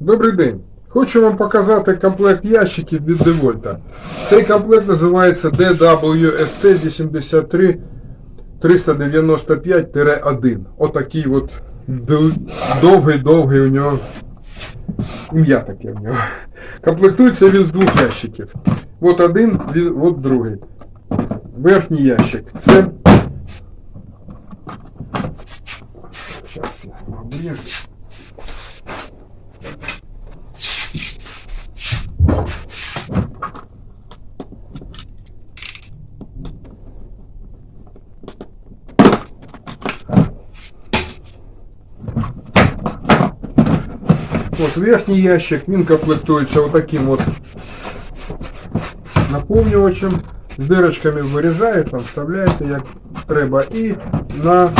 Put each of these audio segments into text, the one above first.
Добрий день. Хочу вам показати комплект ящиків від DeWalt. Цей комплект називається DWST 83 395-1. Отакий от довгий-довгий у нього ім'я таке в нього. Комплектується він з двох ящиків. От один, от другий. Верхній ящик. Це. Зараз я обріжу. От верхній ящик, він комплектується отаким от наповнювачем. З дирочками вирізаєте, там вставляєте як треба. І на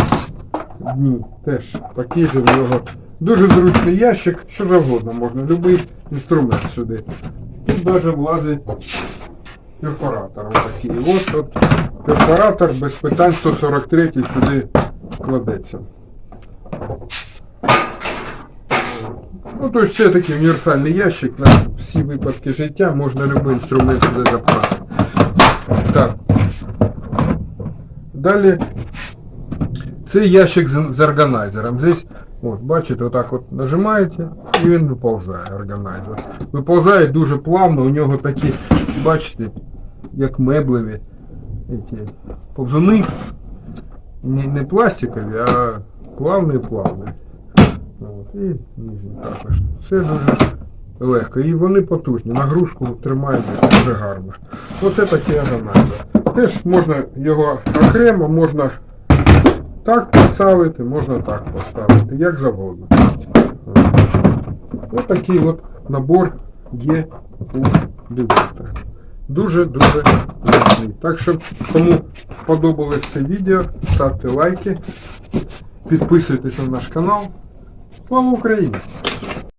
дні теж такий же в нього. Дуже зручний ящик, що завгодно можна, будь-який інструмент сюди. Тут навіть влазить перфоратор. Отакий. От, от перфоратор без питань 143 сюди кладеться. Ну, тобто це такий універсальний ящик на всі випадки життя, можна будь-який інструмент сюди запхати. Так. Далі це ящик з, органайзером. Здесь, от, бачите, отак от нажимаєте і він виповзає органайзер. Виповзає дуже плавно, у нього такі, бачите, як меблеві эти, повзуни. Не, не пластикові, а плавні-плавні. І нижні також. Все дуже легко. І вони потужні. Нагрузку тримають дуже гарно. Оце такий органайзер. Теж можна його окремо, можна так поставити, можна так поставити, як завгодно. Ось такий от набор є у Девольта. Дуже-дуже зручний. Так що, кому сподобалось це відео, ставте лайки, підписуйтесь на наш канал. Слава Україні!